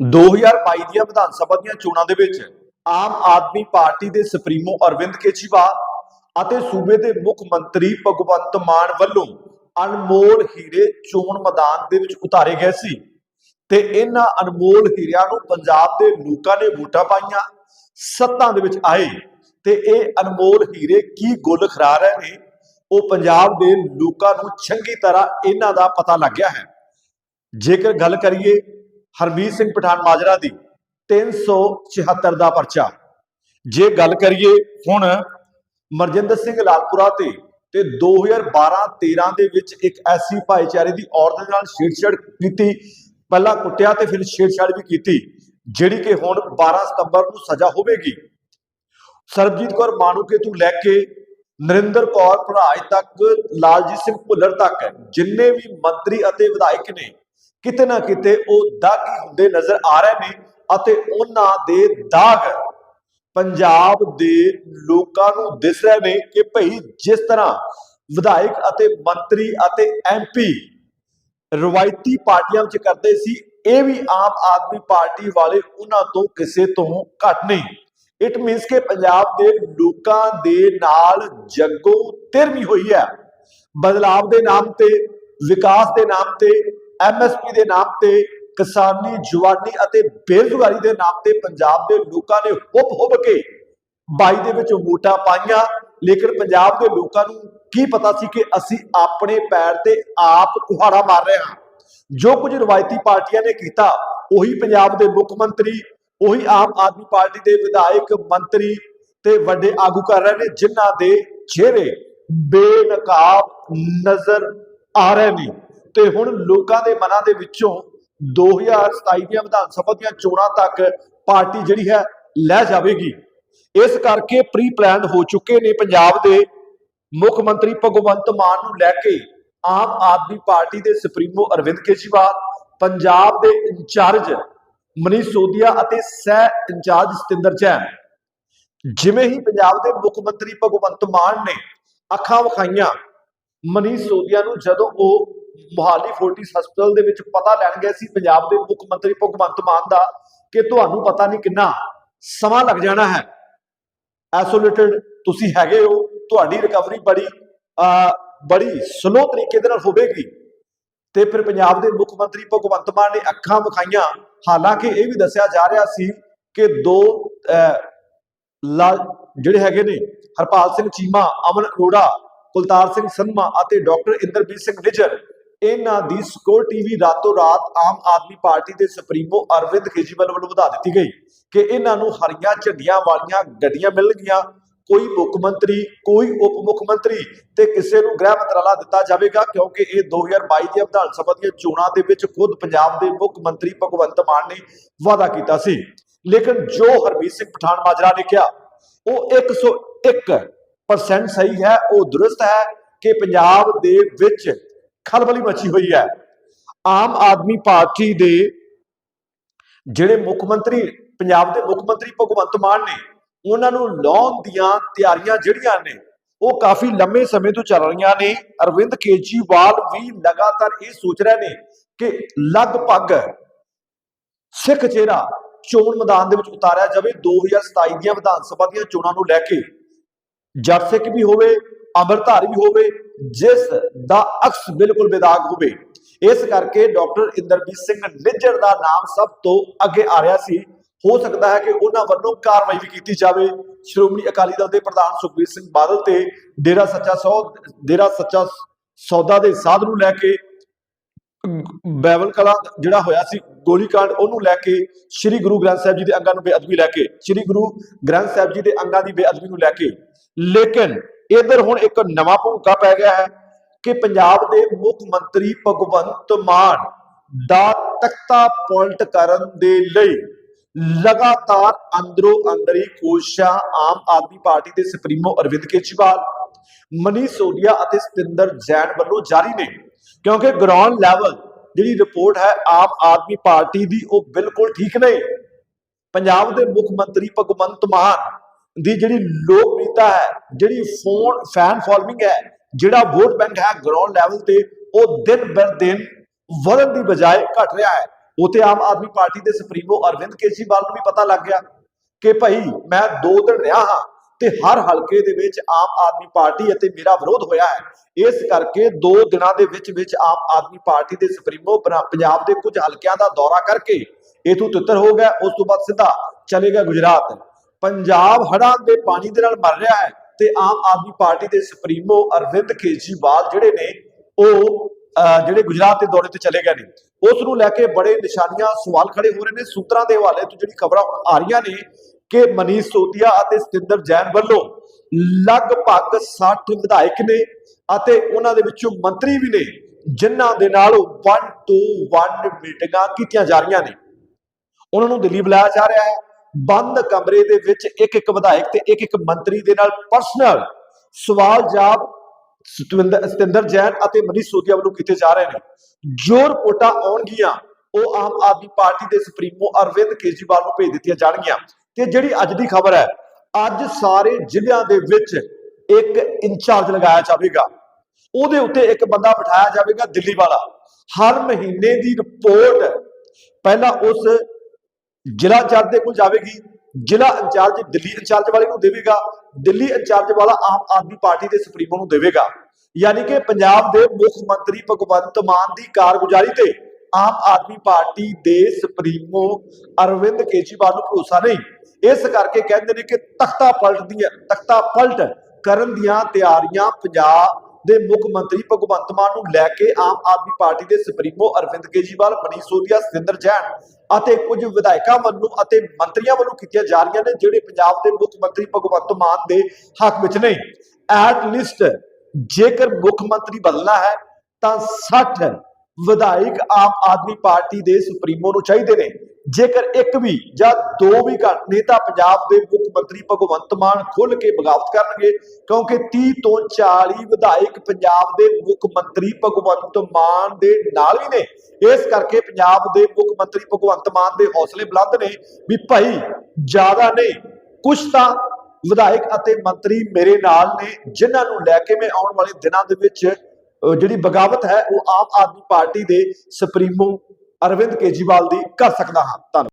2022 ਦੀਆਂ ਵਿਧਾਨ ਸਭਾ ਦੀਆਂ ਚੋਣਾਂ ਦੇ ਵਿੱਚ ਆਮ ਆਦਮੀ ਪਾਰਟੀ ਦੇ ਸੁਪਰੀਮੋ ਅਰਵਿੰਦ ਕੇਜਰੀਵਾਲ ਅਤੇ ਸੂਬੇ ਦੇ ਮੁੱਖ ਮੰਤਰੀ ਭਗਵੰਤ ਮਾਨ ਵੱਲੋਂ ਅਨਮੋਲ ਹੀਰੇ ਚੋਣ ਮੈਦਾਨ ਦੇ ਵਿੱਚ ਉਤਾਰੇ ਗਏ ਸੀ ਤੇ ਇਹਨਾਂ ਅਨਮੋਲ ਹੀਰਿਆਂ ਨੂੰ ਪੰਜਾਬ ਦੇ ਲੋਕਾਂ ਨੇ ਵੋਟਾਂ ਪਾਈਆਂ, ਸੱਤਾ ਦੇ ਵਿੱਚ ਆਏ ਤੇ ਇਹ ਅਨਮੋਲ ਹੀਰੇ ਕੀ ਗੁੱਲ ਖਰਾ ਰਹੇ ਨੇ, ਉਹ ਪੰਜਾਬ ਦੇ ਲੋਕਾਂ ਨੂੰ ਚੰਗੀ ਤਰ੍ਹਾਂ ਇਹਨਾਂ ਦਾ ਪਤਾ ਲੱਗ ਗਿਆ ਹੈ। ਜੇਕਰ ਗੱਲ ਕਰੀਏ ਹਰਮੀਤ ਸਿੰਘ ਪਠਾਨ ਮਾਜਰਾ ਦੀ 376 ਦਾ ਪਰਚਾ। ਜੇ ਗੱਲ ਕਰੀਏ ਹੁਣ ਮਰਜਿੰਦਰ ਸਿੰਘ ਲਾਲਪੁਰਾ ਤੇ ਤੇ 2012-13 ਦੇ ਵਿੱਚ ਇੱਕ ਐਸੀ ਭਾਈਚਾਰੇ ਦੀ ਔਰਤ ਦੇ ਨਾਲ ਛੇੜਛਾੜ ਕੀਤੀ, ਪਹਿਲਾਂ ਕੁੱਟਿਆ ਤੇ ਫਿਰ ਛੇੜਛਾੜ ਵੀ ਕੀਤੀ, ਜਿਹੜੀ ਕਿ ਹੁਣ 12 ਸਤੰਬਰ ਨੂੰ ਸਜ਼ਾ ਹੋਵੇਗੀ। ਸਰਬਜੀਤ ਕੌਰ ਮਾਨੂਕੇ ਤੋਂ ਲੈ ਕੇ ਨਰਿੰਦਰ ਕੌਰ ਭਰਾਜ ਤੱਕ ਲਾਲਜੀਤ ਸਿੰਘ ਭੁੱਲਰ ਤੱਕ, ਜਿੰਨੇ ਵੀ ਮੰਤਰੀ ਅਤੇ ਵਿਧਾਇਕ ਨੇ ਕਿਤੇ ਨਾ ਕਿਤੇ ਉਹ ਦਾਗੀ ਹੁੰਦੇ ਨਜ਼ਰ ਆ ਰਹੇ ਨੇ ਅਤੇ ਉਹਨਾਂ ਦੇ ਦਾਗ ਪੰਜਾਬ ਦੇ ਲੋਕਾਂ ਨੂੰ ਦਿਸ ਰਹੇ ਨੇ ਕਿ ਭਈ ਜਿਸ ਤਰ੍ਹਾਂ ਵਿਧਾਇਕ ਅਤੇ ਮੰਤਰੀ ਅਤੇ ਐਮਪੀ ਰਵਾਇਤੀ ਪਾਰਟੀਆਂ ਵਿੱਚ ਕਰਦੇ ਸੀ, ਇਹ ਵੀ ਆਮ ਆਦਮੀ ਪਾਰਟੀ ਵਾਲੇ ਉਹਨਾਂ ਤੋਂ ਕਿਸੇ ਤੋਂ ਘੱਟ ਨਹੀਂ। ਇਟ ਮੀਨਸ ਕਿ ਪੰਜਾਬ ਦੇ ਲੋਕਾਂ ਦੇ ਨਾਲ ਜੱਗੋ ਤਿਰਵੀ ਹੋਈ ਹੈ। ਬਦਲਾਵ ਦੇ ਨਾਮ ਤੇ, ਵਿਕਾਸ ਦੇ ਨਾਮ ਤੇ ਐਮਐਸਪੀ ਦੇ ਨਾਮ ਤੇ, ਕਿਸਾਨੀ, ਜਵਾਨੀ ਅਤੇ ਬੇਰੁਜ਼ਗਾਰੀ ਦੇ ਨਾਮ ਤੇ ਪੰਜਾਬ ਦੇ ਲੋਕਾਂ ਨੇ ਹੁੱਪ ਹੁੱਬ ਕੇ 22 ਦੇ ਵਿੱਚ ਵੋਟਾਂ ਪਾਈਆਂ। ਲੇਕਿਨ ਪੰਜਾਬ ਦੇ ਲੋਕਾਂ ਨੂੰ ਕੀ ਪਤਾ ਸੀ ਕਿ ਅਸੀਂ ਆਪਣੇ ਪੈਰ ਤੇ ਆਪ ਕੁਹਾੜਾ ਮਾਰ ਰਹੇ ਹਾਂ। ਜੋ ਕੁਝ ਰਵਾਇਤੀ ਪਾਰਟੀਆਂ ਨੇ ਕੀਤਾ, ਉਹੀ ਪੰਜਾਬ ਦੇ ਮੁੱਖ ਮੰਤਰੀ, ਉਹੀ ਆਮ ਆਦਮੀ ਪਾਰਟੀ ਦੇ ਵਿਧਾਇਕ ਮੰਤਰੀ ਤੇ ਵੱਡੇ ਆਗੂ ਕਰ ਰਹੇ ਨੇ, ਜਿਨ੍ਹਾਂ ਦੇ ਚਿਹਰੇ ਬੇਨਕਾਬ ਨਜ਼ਰ ਆ ਰਹੇ ਨੇ। ਤੇ ਹੁਣ ਲੋਕਾਂ ਦੇ ਮਨਾਂ ਦੇ ਵਿੱਚੋਂ 2027 ਦੀਆਂ ਵਿਧਾਨ ਸਭਾ ਦੀਆਂ ਚੋਣਾਂ ਤੱਕ ਪਾਰਟੀ ਜਿਹੜੀ ਹੈ ਲੈ ਜਾਵੇਗੀ। ਇਸ ਕਰਕੇ ਪ੍ਰੀ ਪਲਾਨ ਹੋ ਚੁੱਕੇ ਨੇ ਪੰਜਾਬ ਦੇ ਮੁੱਖ ਮੰਤਰੀ ਭਗਵੰਤ ਮਾਨ ਨੂੰ ਲੈ ਕੇ ਆਮ ਆਦਮੀ ਪਾਰਟੀ ਦੇ ਸੁਪਰੀਮੋ ਅਰਵਿੰਦ ਕੇਜਰੀਵਾਲ, ਪੰਜਾਬ ਦੇ ਇੰਚਾਰਜ ਮਨੀਸ਼ ਸੋਦੀਆ ਅਤੇ ਸਹਿ ਇੰਚਾਰਜ ਸਤਿੰਦਰ ਜੈਨ। ਜਿਵੇਂ ਹੀ ਪੰਜਾਬ ਦੇ ਮੁੱਖ ਮੰਤਰੀ ਭਗਵੰਤ ਮਾਨ ਨੇ ਅੱਖਾਂ ਵਿਖਾਈਆਂ, ਮਨੀਸ਼ ਸੋਦੀਆ ਨੂੰ ਜਦੋਂ ਉਹ ਮੁਹਾਲੀ ਫੋਰਟਿਸ ਹਸਪਤਾਲ ਦੇ ਵਿੱਚ ਪਤਾ ਲੈਣ ਗਏ ਸੀ ਪੰਜਾਬ ਦੇ ਮੁੱਖ ਮੰਤਰੀ ਭਗਵੰਤ ਮਾਨ ਦਾ ਕਿ ਤੁਹਾਨੂੰ ਪਤਾ ਨਹੀਂ ਕਿੰਨਾ ਸਮਾਂ ਲੱਗ ਜਾਣਾ ਹੈ। ਐਸੋਲੇਟਡ ਤੁਸੀਂ ਹੈਗੇ ਹੋ ਤੁਹਾਡੀ ਰਿਕਵਰੀ ਬੜੀ ਬੜੀ ਸਲੋ ਤਰੀਕੇ ਦੇ ਨਾਲ ਹੋਵੇਗੀ। ਤੇ ਫਿਰ ਪੰਜਾਬ ਦੇ ਮੁੱਖ ਮੰਤਰੀ ਭਗਵੰਤ ਮਾਨ ਨੇ ਅੱਖਾਂ ਵਿਖਾਈਆਂ। ਹਾਲਾਂਕਿ ਇਹ ਵੀ ਦੱਸਿਆ ਜਾ ਰਿਹਾ ਸੀ ਕਿ ਦੋ ਅਹ, ਲਾ- ਜਿਹੜੇ ਹੈਗੇ ਨੇ ਹਰਪਾਲ ਸਿੰਘ ਚੀਮਾ ਅਮਨ ਅਰੋੜਾ ਕੁਲਤਾਰ ਸਿੰਘ ਸੰਧਮਾ ਅਤੇ ਡਾਕਟਰ ਇੰਦਰਬੀਰ ਸਿੰਘ ਨਿਜਰ ਇਹਨਾਂ ਦੀ ਸਿਕਿਉਰਿਟੀ ਵੀ ਰਾਤੋਂ ਰਾਤ ਆਮ ਆਦਮੀ ਪਾਰਟੀ ਦੇ ਸੁਪਰੀਮੋ ਅਰਵਿੰਦ ਕੇਜਰੀਵਾਲ ਵੱਲੋਂ ਵਧਾ ਦਿੱਤੀ ਗਈ ਕਿ ਇਹਨਾਂ ਨੂੰ ਹਰੀਆਂ ਝੰਡੀਆਂ ਵਾਲੀਆਂ ਗੱਡੀਆਂ ਮਿਲਣਗੀਆਂ ਕੋਈ ਮੁੱਖ ਮੰਤਰੀ, ਕੋਈ ਉਪ ਮੁੱਖ ਮੰਤਰੀ ਤੇ ਕਿਸੇ ਨੂੰ ਗ੍ਰਹਿ ਮੰਤਰਾਲਾ ਦਿੱਤਾ ਜਾਵੇਗਾ ਕਿਉਂਕਿ ਇਹ 2022 ਦੀਆਂ ਵਿਧਾਨ ਸਭਾ ਦੀਆਂ ਚੋਣਾਂ ਦੇ ਵਿੱਚ ਖੁਦ ਪੰਜਾਬ ਦੇ ਮੁੱਖ ਮੰਤਰੀ ਭਗਵੰਤ ਮਾਨ ਨੇ ਵਾਅਦਾ ਕੀਤਾ ਸੀ। ਲੇਕਿਨ ਜੋ ਹਰਮੀਤ ਸਿੰਘ ਪਠਾਨ ਮਾਜਰਾ ਨੇ ਕਿਹਾ, ਉਹ 101% ਸਹੀ ਹੈ, ਉਹ ਦਰੁਸਤ ਹੈ ਕਿ ਪੰਜਾਬ ਦੇ ਵਿੱਚ ਖਲਬਲੀ ਮਚੀ ਹੋਈ ਹੈ। ਆਮ ਆਦਮੀ ਪਾਰਟੀ ਦੇ ਜਿਹੜੇ ਮੁੱਖ ਮੰਤਰੀ, ਪੰਜਾਬ ਦੇ ਮੁੱਖ ਮੰਤਰੀ ਭਗਵੰਤ ਮਾਨ ਨੇ, ਉਹਨਾਂ ਨੂੰ ਲਾਉਣ ਦੀਆਂ ਤਿਆਰੀਆਂ ਜਿਹੜੀਆਂ ਨੇ, ਉਹ ਕਾਫੀ ਲੰਮੇ ਸਮੇਂ ਤੋਂ ਚੱਲ ਰਹੀਆਂ ਨੇ। ਅਰਵਿੰਦ ਕੇਜਰੀਵਾਲ ਵੀ ਲਗਾਤਾਰ ਇਹ ਸੋਚ ਰਹੇ ਨੇ ਕਿ ਲਗਭਗ ਸਿੱਖ ਚਿਹਰਾ ਚੋਣ ਮੈਦਾਨ ਦੇ ਵਿੱਚ ਉਤਾਰਿਆ ਜਾਵੇ। 2027 ਦੀਆਂ ਵਿਧਾਨ ਸਭਾ ਦੀਆਂ ਚੋਣਾਂ ਨੂੰ ਲੈ ਕੇ ਜੱਟ ਸਿੱਖ ਵੀ ਹੋਵੇ ਅੰਮ੍ਰਿਤਧਾਰੀ ਵੀ ਹੋਵੇ, ਜਿਸ ਦਾ ਅਕਸ ਬਿਲਕੁਲ ਬੇਦਾਗ ਹੋਵੇ। ਇਸ ਕਰਕੇ ਡਾਕਟਰ ਇੰਦਰਜੀਤ ਸਿੰਘ ਨਿੱਜਰ ਦਾ ਨਾਮ ਸਭ ਤੋਂ ਅੱਗੇ ਆ ਰਿਹਾ ਸੀ। ਹੋ ਸਕਦਾ ਹੈ ਕਿ ਉਹਨਾਂ ਵੱਲੋਂ ਕਾਰਵਾਈ ਵੀ ਕੀਤੀ ਜਾਵੇ। ਸ਼੍ਰੋਮਣੀ ਅਕਾਲੀ ਦਲ ਦੇ ਪ੍ਰਧਾਨ ਸੁਖਬੀਰ ਸਿੰਘ ਬਾਦਲ ਤੇ ਡੇਰਾ ਸੱਚਾ ਸੌ ਡੇਰਾ ਸੱਚਾ ਸੌਦਾ ਦੇ ਸਾਧ ਨੂੰ ਲੈ ਕੇ ਬੈਬਲ ਕਲਾ ਜਿਹੜਾ ਹੋਇਆ ਸੀ ਗੋਲੀकांड ਉਹਨੂੰ ਲੈ ਕੇ ਸ੍ਰੀ ਗੁਰੂ ਗ੍ਰੰਥ ਸਾਹਿਬ ਜੀ ਦੇ ਅੰਗਾਂ ਨੂੰ ਬੇਅਦਬੀ ਲੈ ਕੇ, ਸ੍ਰੀ ਗੁਰੂ ਗ੍ਰੰਥ ਸਾਹਿਬ ਜੀ ਦੇ ਅੰਗਾਂ ਦੀ ਬੇਅਦਬੀ ਨੂੰ ਲੈ ਕੇ। ਲੇਕਿਨ ਇਧਰ ਹੁਣ ਇੱਕ ਨਵਾਂ ਭੂਕਾ ਪੈ ਗਿਆ ਹੈ ਕਿ ਪੰਜਾਬ ਦੇ ਮੁੱਖ ਮੰਤਰੀ ਭਗਵੰਤ ਮਾਨ ਦਾ ਤਖਤਾ ਪਲਟ ਕਰਨ ਦੇ ਲਈ ਲਗਾਤਾਰ ਅੰਦਰੋਂ ਅੰਦਰੀ ਕੋਸ਼ਿਸ਼ਾਂ ਆਮ ਆਦਮੀ ਪਾਰਟੀ ਦੇ ਸੁਪਰੀਮੋ ਅਰਵਿੰਦ ਕੇਜਰੀਵਾਲ, ਮਨੀਸ਼ ਸੋਡੀਆ ਅਤੇ ਸਤਿੰਦਰ ਜੈਨ ਵੱਲੋਂ ਜਾਰੀ ਨੇ। ਕਿਉਂਕਿ ਗਰਾਊਂਡ ਲੈਵਲ ਜਿਹੜੀ ਰਿਪੋਰਟ ਹੈ, ਆਮ ਆਦਮੀ ਪਾਰਟੀ ਦੀ ਉਹ ਬਿਲਕੁਲ ਠੀਕ ਨਹੀਂ। ਪੰਜਾਬ ਦੇ ਮੁੱਖ ਮੰਤਰੀ ਭਗਵੰਤ ਮਾਨ ਦੀ ਜਿਹੜੀ ਲੋਕਪ੍ਰਿਯਤਾ ਹੈ, ਜਿਹੜੀ ਫੋਨ ਫੈਨ ਫਾਲੋਇੰਗ ਹੈ, ਜਿਹੜਾ ਵੋਟ ਬੈਂਕ ਹੈ ਗਰਾਊਂਡ ਲੈਵਲ ਤੇ, ਉਹ ਦਿਨ ਬਰ ਦਿਨ ਵਧਣ ਦੀ ਬਜਾਏ ਘਟ ਰਿਹਾ ਹੈ। ਉਤੇ ਆਮ ਆਦਮੀ ਪਾਰਟੀ ਦੇ ਸੁਪਰੀਮੋ ਅਰਵਿੰਦ ਕੇਜਰੀਵਾਲ ਨੂੰ ਵੀ ਪਤਾ ਲੱਗ ਗਿਆ ਕਿ ਭਾਈ ਮੈਂ ਦੋ ਦਿਨ ਰਿਹਾ ਹਾਂ ਤੇ ਹਰ ਹਲਕੇ ਦੇ ਵਿੱਚ ਆਮ ਆਦਮੀ ਪਾਰਟੀ ਅਤੇ ਮੇਰਾ ਵਿਰੋਧ ਹੋਇਆ ਹੈ। ਇਸ ਕਰਕੇ ਦੋ ਦਿਨਾਂ ਦੇ ਵਿੱਚ ਵਿੱਚ ਆਮ ਆਦਮੀ ਪਾਰਟੀ ਦੇ ਸੁਪਰੀਮੋ ਪੰਜਾਬ ਦੇ ਕੁਝ ਹਲਕਿਆਂ ਦਾ ਦੌਰਾ ਕਰਕੇ ਇਥੋਂ ਤਿੱਤਰ ਹੋ ਗਿਆ। ਉਸ ਤੋਂ ਬਾਅਦ ਸਿੱਧਾ ਚਲੇ ਗਿਆ ਗੁਜਰਾਤ। ਪੰਜਾਬ ਹੜ੍ਹਾਂ ਦੇ ਪਾਣੀ ਦੇ ਨਾਲ ਮਰ ਰਿਹਾ ਹੈ ਤੇ ਆਮ ਆਦਮੀ ਪਾਰਟੀ ਦੇ ਸੁਪਰੀਮੋ ਅਰਵਿੰਦ ਕੇਜਰੀਵਾਲ ਜਿਹੜੇ ਨੇ, ਉਹ ਜਿਹੜੇ ਗੁਜਰਾਤ ਦੇ ਦੌਰੇ ਤੇ ਚਲੇ ਗਏ ਨੇ, ਉਸ ਨੂੰ ਲੈ ਕੇ ਬੜੇ ਨਿਸ਼ਾਨੀਆਂ ਸਵਾਲ ਖੜੇ ਹੋ ਰਹੇ ਨੇ। ਸੂਤਰਾਂ ਦੇ ਹਵਾਲੇ ਤੋਂ ਜਿਹੜੀ ਖਬਰਾਂ ਹੁਣ ਆ ਰਹੀਆਂ ਨੇ ਕਿ ਮਨੀਸ਼ ਸੋਦੀਆ ਅਤੇ ਸਤਿੰਦਰ ਜੈਨ ਵੱਲੋਂ ਲਗਭਗ 60 ਵਿਧਾਇਕ ਨੇ ਅਤੇ ਉਹਨਾਂ ਦੇ ਵਿੱਚੋਂ ਮੰਤਰੀ ਵੀ ਨੇ, ਜਿਨ੍ਹਾਂ ਦੇ ਨਾਲ 1 ਟੂ 1 ਮੀਟਿੰਗਾਂ ਕੀਤੀਆਂ ਜਾ ਰਹੀਆਂ ਨੇ। ਉਹਨਾਂ ਨੂੰ ਦਿੱਲੀ ਬੁਲਾਇਆ ਜਾ ਰਿਹਾ ਹੈ। ਬੰਦ ਕਮਰੇ ਦੇ ਵਿੱਚ ਇੱਕ ਇੱਕ ਵਿਧਾਇਕ ਤੇ ਇੱਕ ਇੱਕ ਮੰਤਰੀ ਦੇ ਨਾਲ ਪਰਸਨਲ ਸਵਾਲ ਜਵਾਬ ਸਤਿੰਦਰ ਜੈਨ ਅਤੇ ਮਨੀਸ਼ ਸੋਦੀਆ ਵੱਲੋਂ ਕੀਤੇ ਜਾ ਰਹੇ ਨੇ। ਜੋ ਰਿਪੋਰਟਾਂ ਆਉਣਗੀਆਂ, ਉਹ ਆਮ ਆਦਮੀ ਪਾਰਟੀ ਦੇ ਸੁਪਰੀਮੋ ਅਰਵਿੰਦ ਕੇਜਰੀਵਾਲ ਨੂੰ ਭੇਜ ਦਿੱਤੀਆਂ ਜਾਣਗੀਆਂ। ਤੇ ਜਿਹੜੀ ਅੱਜ ਦੀ ਖਬਰ ਹੈ, ਅੱਜ ਸਾਰੇ ਜ਼ਿਲ੍ਹਿਆਂ ਦੇ ਵਿੱਚ ਇੱਕ ਇੰਚਾਰਜ ਲਗਾਇਆ ਜਾਵੇਗਾ। ਉਹਦੇ ਉੱਤੇ ਇੱਕ ਬੰਦਾ ਬਿਠਾਇਆ ਜਾਵੇਗਾ ਦਿੱਲੀ ਵਾਲਾ। ਹਰ ਮਹੀਨੇ ਦੀ ਰਿਪੋਰਟ, ਪਹਿਲਾਂ ਉਸ ਜ਼ਿਲ੍ਹਾ ਇੰਚਾਰਜ ਦੇ ਕੋਲ ਜਾਵੇਗੀ, ਜ਼ਿਲ੍ਹਾ ਇੰਚਾਰਜ ਦਿੱਲੀ ਇੰਚਾਰਜ ਵਾਲੇ ਨੂੰ ਦੇਵੇਗਾ, ਦਿੱਲੀ ਇੰਚਾਰਜ ਵਾਲਾ ਆਮ ਆਦਮੀ ਪਾਰਟੀ ਦੇ ਸੁਪਰੀਮੋ ਨੂੰ ਦੇਵੇਗਾ। ਯਾਨੀ ਕਿ ਪੰਜਾਬ ਦੇ ਮੁੱਖ ਮੰਤਰੀ ਭਗਵੰਤ ਮਾਨ ਦੀ ਕਾਰਗੁਜ਼ਾਰੀ ਤੇ ਆਮ ਆਦਮੀ ਪਾਰਟੀ ਦੇ ਸੁਪਰੀਮੋ ਅਰਵਿੰਦ ਕੇਜਰੀਵਾਲ ਨੂੰ ਭਰੋਸਾ ਨਹੀਂ। ਇਸ ਕਰਕੇ ਕਹਿੰਦੇ ਨੇ ਕਿ ਤਖਤਾ ਪਲਟ ਦੀਆਂ ਤਖਤਾ ਪਲਟ ਕਰਨ ਦੀਆਂ ਤਿਆਰੀਆਂ ਪੰਜਾਬ ਦੇ ਮੁੱਖ ਮੰਤਰੀ ਭਗਵੰਤ ਮਾਨ ਨੂੰ ਲੈ ਕੇ ਆਮ ਆਦਮੀ ਪਾਰਟੀ ਦੇ ਸੁਪਰੀਮੋ ਅਰਵਿੰਦ ਕੇਜਰੀਵਾਲ, ਮਨੀਸ਼ ਸੋਦੀਆ ਸਤਿੰਦਰ ਜੈਨ ਅਤੇ ਕੁਝ ਵਿਧਾਇਕਾਂ ਵੱਲੋਂ ਅਤੇ ਮੰਤਰੀਆਂ ਵੱਲੋਂ ਕੀਤੀਆਂ ਜਾ ਰਹੀਆਂ ਨੇ, ਜਿਹੜੇ ਪੰਜਾਬ ਦੇ ਮੁੱਖ ਮੰਤਰੀ ਭਗਵੰਤ ਮਾਨ ਦੇ ਹੱਕ ਵਿੱਚ ਨਹੀਂ ਐਟ ਲਿਸਟ ਜੇਕਰ ਮੁੱਖ ਮੰਤਰੀ ਬਦਲਣਾ ਹੈ, ਤਾਂ 60 ਵਿਧਾਇਕ ਆਮ ਆਦਮੀ ਪਾਰਟੀ ਦੇ ਸੁਪਰੀਮੋ ਨੂੰ ਚਾਹੀਦੇ ਨੇ। ਜੇਕਰ ਇੱਕ ਵੀ ਜਾਂ ਦੋ ਵੀ ਘੱਟ ਨਹੀਂ ਤਾਂ ਪੰਜਾਬ ਦੇ ਮੁੱਖ ਮੰਤਰੀ ਭਗਵੰਤ ਮਾਨ ਖੁੱਲ ਕੇ ਬਗਾਵਤ ਕਰਨਗੇ, ਕਿਉਂਕਿ 30 ਤੋਂ 40 ਵਿਧਾਇਕ ਪੰਜਾਬ ਦੇ ਮੁੱਖ ਮੰਤਰੀ ਭਗਵੰਤ ਮਾਨ ਦੇ ਨਾਲ ਵੀ ਨੇ। ਇਸ ਕਰਕੇ ਪੰਜਾਬ ਦੇ ਮੁੱਖ ਮੰਤਰੀ ਭਗਵੰਤ ਮਾਨ ਦੇ ਹੌਸਲੇ ਬੁਲੰਦ ਨੇ ਵੀ ਭਾਈ, ਜ਼ਿਆਦਾ ਨਹੀਂ ਕੁਛ ਤਾਂ ਵਿਧਾਇਕ ਅਤੇ ਮੰਤਰੀ ਮੇਰੇ ਨਾਲ ਨੇ, ਜਿਨ੍ਹਾਂ ਨੂੰ ਲੈ ਕੇ ਮੈਂ ਆਉਣ ਵਾਲੇ ਦਿਨਾਂ ਦੇ ਵਿੱਚ ਜਿਹੜੀ ਬਗਾਵਤ ਹੈ, ਉਹ ਆਮ ਆਦਮੀ ਪਾਰਟੀ ਦੇ ਸੁਪਰੀਮੋ ਅਰਵਿੰਦ ਕੇਜਰੀਵਾਲ ਦੀ ਕਰ ਸਕਦਾ ਹਾਂ। ਧੰਨਵਾਦ।